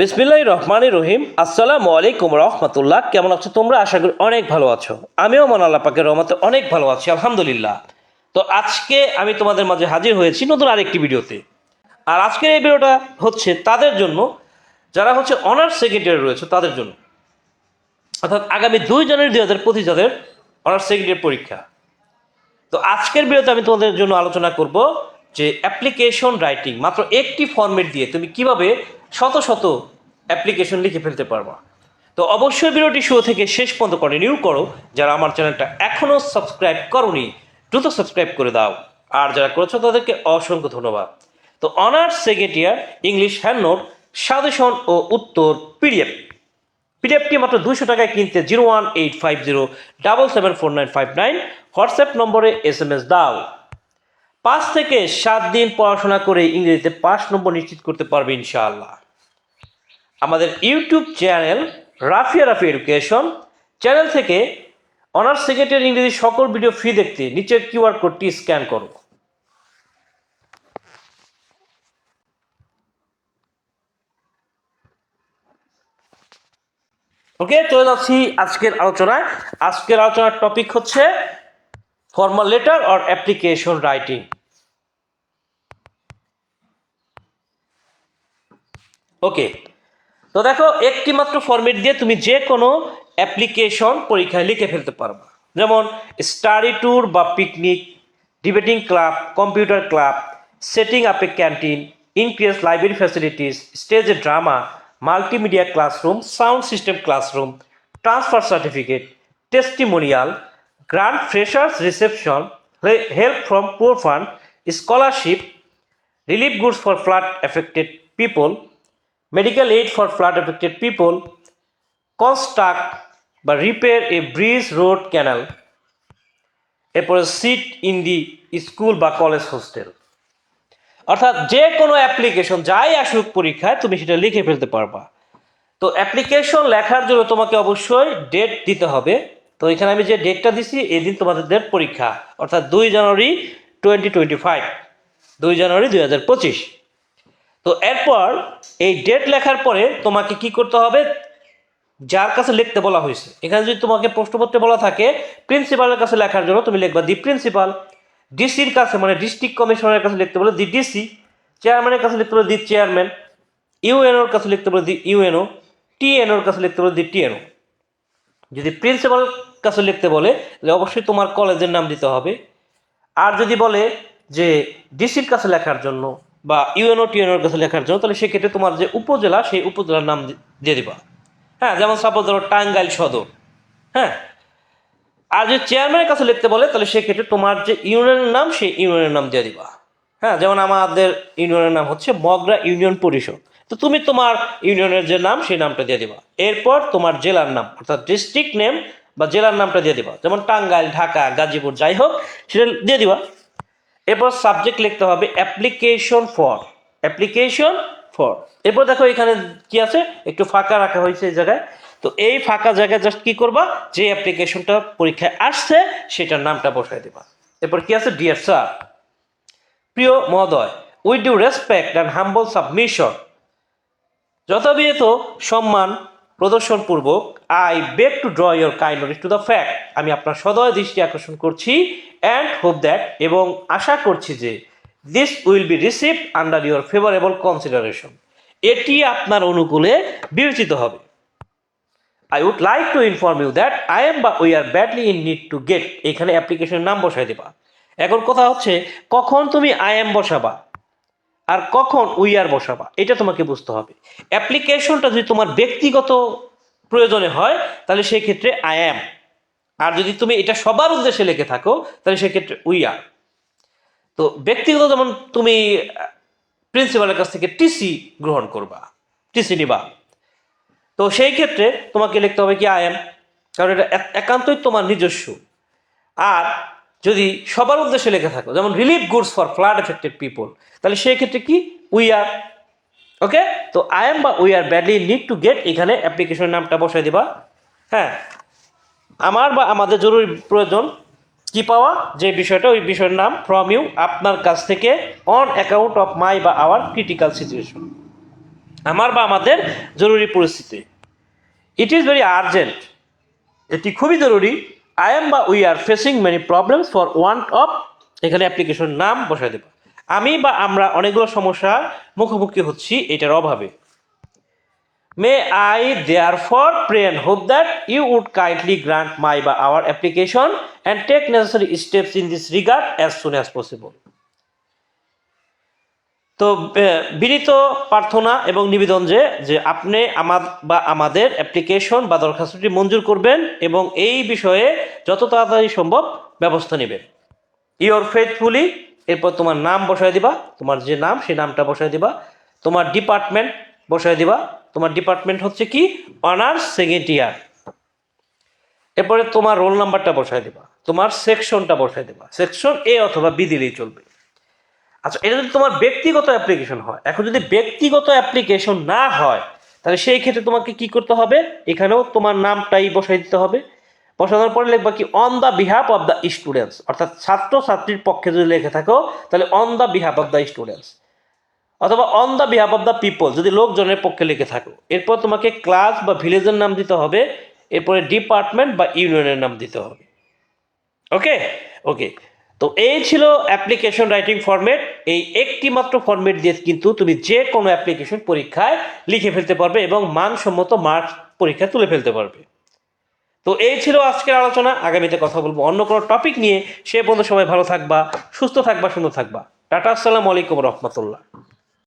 বিসমিল্লাহ রহমান রহিম। আসসালামু আলাইকুম রহমতুল্লাহ। কেমন আছো তোমরা? আশা করি অনেক ভালো আছো। আমিও মন আল্লাহ পাকের রহমতে অনেক ভালো আছি, আলহামদুলিল্লাহ। তো আজকে আমি তোমাদের মাঝে হাজির হয়েছি নতুন আরেকটি ভিডিওতে। আর আজকের এই ভিডিওটা হচ্ছে তাদের জন্য, যারা হচ্ছে অনার্স সেকেন্ডারি রয়েছে, তাদের জন্য। অর্থাৎ আগামী দুই জানুয়ারি দুই হাজার পঁচিশ যাদের অনার্স সেকেন্ডারি পরীক্ষা। তো আজকের ভিডিওতে আমি তোমাদের জন্য আলোচনা করব যে অ্যাপ্লিকেশন রাইটিং মাত্র একটি ফরম্যাট দিয়ে তুমি কীভাবে শত শত অ্যাপ্লিকেশন লিখে ফেলতে পারবা। তো অবশ্যই ভিডিওটি শুরু থেকে শেষ পর্যন্ত কন্টিনিউ করো। যারা আমার চ্যানেলটা এখনও সাবস্ক্রাইব করনি, দ্রুত সাবস্ক্রাইব করে দাও। আর যারা করেছ তাদেরকে অসংখ্য ধন্যবাদ। তো honours second year English hand note suggestion ও উত্তর পিডিএফ পিডিএফটি মাত্র দুশো টাকায় কিনতে zero one eight five zero double seven four nine five nine WhatsApp নম্বরে এস এম এস দাও। পাঁচ থেকে সাত দিন পড়াশোনা করে ইংরেজিতে পাঁচ নম্বর নিশ্চিত করতে পারবে ইনশাআল্লাহ। আমাদের YouTube channel Rafia Rafi education. Channel থেকে অনার্স সেকেন্ডারি ইংরেজি সকল ভিডিও ফ্রি দেখতে নিচের কিউআর কোডটি স্ক্যান করো ওকে, চলে যাচ্ছি আজকের আলোচনায়। আজকের আলোচনার টপিক হচ্ছে formal letter or application writing okay তো দেখো একটি মাত্র ফরম্যাট দিয়ে তুমি যে কোনো অ্যাপ্লিকেশন পরীক্ষায় লিখে ফেলতে পারবা। যেমন স্টাডি ট্যুর বা picnic debating club computer club setting up a canteen increase library facilities stage drama multimedia classroom sound system classroom transfer certificate testimonial grant freshers reception help from poor fund scholarship relief goods for flood affected people, medical aid for flood affected people, construct বা repair a bridge road canal এরপরে seat in the school বা college hostel অর্থাৎ যে কোনো application যাই আসুক পরীক্ষায় তুমি সেটা লিখে ফেলতে পারবা। তো অ্যাপ্লিকেশন লেখার জন্য তোমাকে অবশ্যই ডেট দিতে হবে। তো এখানে আমি যে ডেটটা দিছি এই দিন তোমাদের পরীক্ষা। অর্থাৎ দুই জানুয়ারি টোয়েন্টি টোয়েন্টি ফাইভ দুই জানুয়ারি দুই হাজার পঁচিশ। তো এরপর এই ডেট লেখার পরে তোমাকে কি করতে হবে? যার কাছে লিখতে বলা হয়েছে। এখানে যদি তোমাকে প্রশ্নপত্রে বলা থাকে প্রিন্সিপালের কাছে লেখার জন্য তুমি লিখবা দি প্রিন্সিপাল ডিসির কাছে মানে ডিস্ট্রিক্ট কমিশনারের কাছে লিখতে বলে দি ডিসি চেয়ারম্যানের কাছে লিখতে বলে দি চেয়ারম্যান ইউএনওর কাছে লিখতে বলে দি ইউএনও টিএনওর কাছে লিখতে বলে দি টিএনও যদি প্রিন্সিপাল কাছে লিখতে বলে, তাহলে অবশ্যই তোমার কলেজের নাম দিতে হবে। আর যদি বলে যে ডিসির কাছে লেখার জন্য বা ইউএনও টিএনওর কাছে লেখার জন্য, তাহলে সেক্ষেত্রে তোমার যে উপজেলা, সেই উপজেলার নাম দিয়ে দিবা। হ্যাঁ যেমন সাপোজ ধরো টাঙ্গাইল সদর হ্যাঁ? আর যদি চেয়ারম্যানের কাছে লিখতে বলে, তাহলে সেক্ষেত্রে তোমার যে ইউনিয়নের নাম, সেই ইউনিয়নের নাম দিয়ে দিবা। হ্যাঁ যেমন আমাদের ইউনিয়নের নাম হচ্ছে মগরা ইউনিয়ন পরিষদ। তো তুমি তোমার ইউনিয়নের যে নাম, সেই নামটা দিয়ে দিবা। এরপর তোমার জেলার নাম, অর্থাৎ ডিস্ট্রিক্ট নেম বা জেলার নামটা দিয়ে দিবা। যেমন টাঙ্গাইল, ঢাকা, গাজীপুর, যাই হোক, সেটা দিয়ে দিবা। এরপর সাবজেক্ট লিখতে হবে অ্যাপ্লিকেশন ফর অ্যাপ্লিকেশন ফর এরপর দেখো এখানে কি আছে? একটু ফাঁকা রাখা হয়েছে এই জায়গায়। তো এই ফাঁকা জায়গায় জাস্ট কি করবা? যে অ্যাপ্লিকেশনটা পরীক্ষায় আসছে, সেটার নামটা বসায় দেবা। এরপর কি আছে? ডিয়ার স্যার প্রিয় মহোদয় with due respect and humble submission যথাবিহিত সম্মান প্রদর্শনপূর্বক I beg to draw your kind to the fact আমি আপনার সদয় দৃষ্টি আকর্ষণ করছি অ্যান্ড হোপ দ্যাট এবং আশা করছি যে this will be received under your favourable consideration এটি আপনার অনুকূলে বিবেচিত হবে। I would like to inform you that I am বা we are badly in need to get এখানে অ্যাপ্লিকেশনের নাম বসাই দেবা। এখন কথা হচ্ছে, কখন তুমি আই এম বসাবা? আর কখন উই আর বসাবা, এটা তোমাকে বুঝতে হবে। অ্যাপ্লিকেশনটা যদি তোমার ব্যক্তিগত প্রয়োজনে হয়, তাহলে সেই ক্ষেত্রে আই অ্যাম আর যদি তুমি এটা সবার উদ্দেশ্যে লিখে থাকো, তাহলে সেক্ষেত্রে উই আর তো ব্যক্তিগত যেমন তুমি প্রিন্সিপালের কাছ থেকে টিসি গ্রহণ করবা টিসি নিবা। তো সেই ক্ষেত্রে তোমাকে লিখতে হবে কি আই এম কারণ এটা এক- একান্তই তোমার নিজস্ব। আর যদি সবার উদ্দেশ্যে লেখা থাকো যেমন relief goods for flood affected people তাহলে সেই ক্ষেত্রে কি? উই আর ওকে তো আই এম বা we are badly need to get এখানে অ্যাপ্লিকেশনের নামটা বসাই দিবা। হ্যাঁ? আমার বা আমাদের জরুরি প্রয়োজন কি পাওয়া? যে বিষয়টা, ওই বিষয়ের নাম ফ্রম ইউ আপনার কাছ থেকে অন অ্যাকাউন্ট অফ মাই বা আওয়ার ক্রিটিক্যাল সিচুয়েশন আমার বা আমাদের জরুরি পরিস্থিতি। ইট ইজ ভেরি আর্জেন্ট এটি খুবই জরুরি। আই এম বা we are facing many problems for want of এখানে অ্যাপ্লিকেশন নাম বসায় দেব। আমি বা আমরা অনেকগুলো সমস্যার মুখোমুখি হচ্ছি এটার অভাবে। May I therefore pray and hope that you would kindly grant my বা our application and take necessary steps in this regard as soon as possible তো বিনীত প্রার্থনা এবং নিবেদন যে যে আপনি আমার বা আমাদের অ্যাপ্লিকেশন বা দরখাস্তটি মঞ্জুর করবেন এবং এই বিষয়ে যত তাড়াতাড়ি সম্ভব ব্যবস্থা নেবেন। ইওর ফেথফুলি এরপর তোমার নাম বসায় দিবা, তোমার যে নাম, সেই নামটা বসায় দিবা, তোমার ডিপার্টমেন্ট বসায় দিবা, তোমার ডিপার্টমেন্ট হচ্ছে কি? অনার্স সেকেন্ড ইয়ার এরপরে তোমার রোল নাম্বারটা বসায় দিবা, তোমার সেকশনটা বসায় দিবা সেকশন এ অথবা বি দিলেই চলবে। আচ্ছা এটা যদি তোমার ব্যক্তিগত অ্যাপ্লিকেশন হয়, এখন যদি ব্যক্তিগত অ্যাপ্লিকেশন না হয়, তাহলে সেই ক্ষেত্রে তোমাকে কি করতে হবে? এখানেও তোমার নামটাই বসাই দিতে হবে। বসানোর পরে লিখবা কি on the behalf of the students অর্থাৎ ছাত্র ছাত্রীর পক্ষে যদি লেখে থাকো, তাহলে on the behalf of the students অথবা on the behalf of the people যদি লোকজনের পক্ষে লিখে থাকো, এরপর তোমাকে ক্লাস বা ভিলেজের নাম দিতে হবে, এরপরে ডিপার্টমেন্ট বা ইউনিয়নের নাম দিতে হবে। ওকে ওকে তো এই ছিল অ্যাপ্লিকেশন রাইটিং ফরম্যাট এই একটি মাত্র ফর্মেট দিয়ে কিন্তু তুমি যে কোনো অ্যাপ্লিকেশন পরীক্ষায় লিখে ফেলতে পারবে এবং মানসম্মত মার্কস পরীক্ষায় তুলে ফেলতে পারবে। তো এই ছিল আজকের আলোচনা। আগামীতে কথা বলব অন্য কোনো টপিক নিয়ে। সে পর্যন্ত সবাই ভালো থাকবা, সুস্থ থাকবা, সুন্দর থাকবা। টাটা, আসসালামু আলাইকুম রহমতুল্লাহ।